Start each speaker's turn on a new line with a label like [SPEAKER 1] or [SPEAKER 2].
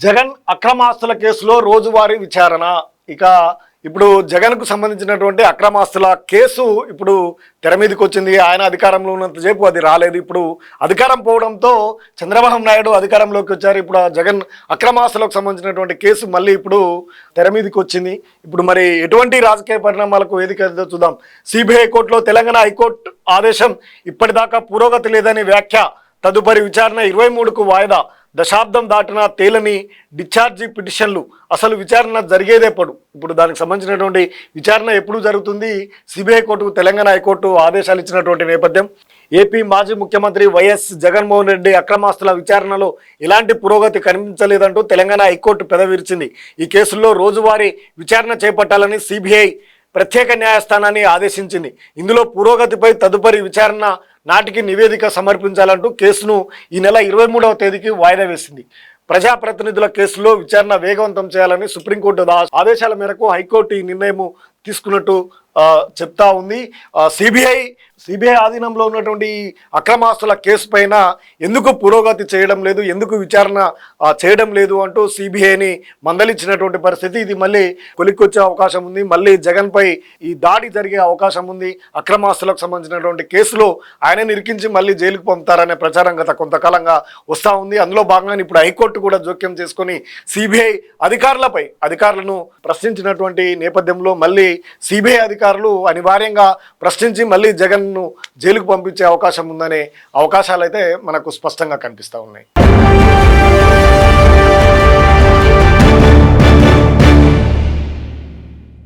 [SPEAKER 1] జగన్ అక్రమాస్తుల కేసులో రోజువారీ విచారణ. ఇక ఇప్పుడు జగన్కు సంబంధించినటువంటి అక్రమాస్తుల కేసు ఇప్పుడు తెర మీదకి వచ్చింది. ఆయన అధికారంలో ఉన్నంతసేపు అది రాలేదు. ఇప్పుడు అధికారం పోవడంతో చంద్రబాబు నాయుడు అధికారంలోకి వచ్చారు. ఇప్పుడు ఆ జగన్ అక్రమాస్తులకు సంబంధించినటువంటి కేసు మళ్ళీ ఇప్పుడు తెర మీదకి వచ్చింది. ఇప్పుడు మరి ఎటువంటి రాజకీయ పరిణామాలకు వేదిక చూద్దాం. సిబిఐ కోర్టులో తెలంగాణ హైకోర్టు ఆదేశం ఇప్పటిదాకా పురోగతి లేదని వ్యాఖ్య. తదుపరి విచారణ ఇరవై మూడుకు వాయిదా. దశాబ్దం దాటిన తేలని డిశ్చార్జి పిటిషన్లు అసలు విచారణ జరిగేదేపడు ఇప్పుడు దానికి సంబంధించినటువంటి విచారణ ఎప్పుడు జరుగుతుంది? సిబిఐ కోర్టుకు తెలంగాణ హైకోర్టు ఆదేశాలు ఇచ్చినటువంటి నేపథ్యం. ఏపీ మాజీ ముఖ్యమంత్రి వైఎస్ జగన్మోహన్ రెడ్డి అక్రమాస్తుల విచారణలో ఎలాంటి పురోగతి కనిపించలేదంటూ తెలంగాణ హైకోర్టు పెదవిరిచింది. ఈ కేసుల్లో రోజువారీ విచారణ చేపట్టాలని సిబిఐ ప్రత్యేక న్యాయస్థానాన్ని ఆదేశించింది. ఇందులో పురోగతిపై తదుపరి విచారణ నాటికి నివేదిక సమర్పించాలంటూ కేసును ఈ నెల ఇరవై మూడవ తేదీకి వాయిదా వేసింది. ప్రజాప్రతినిధుల కేసులో విచారణ వేగవంతం చేయాలని సుప్రీంకోర్టు ఆదేశాల మేరకు హైకోర్టు ఈ నిర్ణయం తీసుకున్నట్టు చెప్తా ఉంది. సిబిఐ సిబిఐ ఆధీనంలో ఉన్నటువంటి అక్రమాస్తుల కేసు పైన ఎందుకు పురోగతి చేయడం లేదు ఎందుకు విచారణ చేయడం లేదు అంటూ సిబిఐని మందలించినటువంటి పరిస్థితి. ఇది మళ్ళీ కొలిక్కొచ్చే అవకాశం ఉంది. మళ్ళీ జగన్పై ఈ దాడి జరిగే అవకాశం ఉంది. అక్రమాస్తులకు సంబంధించినటువంటి కేసులో ఆయన నిరికించి మళ్ళీ జైలుకు పంపుతారనే ప్రచారం గత కొంతకాలంగా వస్తూ ఉంది. అందులో భాగంగా ఇప్పుడు హైకోర్టు కూడా జోక్యం చేసుకొని సిబిఐ అధికారులపై అధికారులను ప్రశ్నించినటువంటి నేపథ్యంలో మళ్ళీ సిబిఐ అధికారులు అనివార్యంగా ప్రశ్నించి మళ్ళీ జగన్ను జైలుకు పంపించే అవకాశం ఉందనే అవకాశాలు అయితే మనకు స్పష్టంగా కనిపిస్తూ ఉన్నాయి.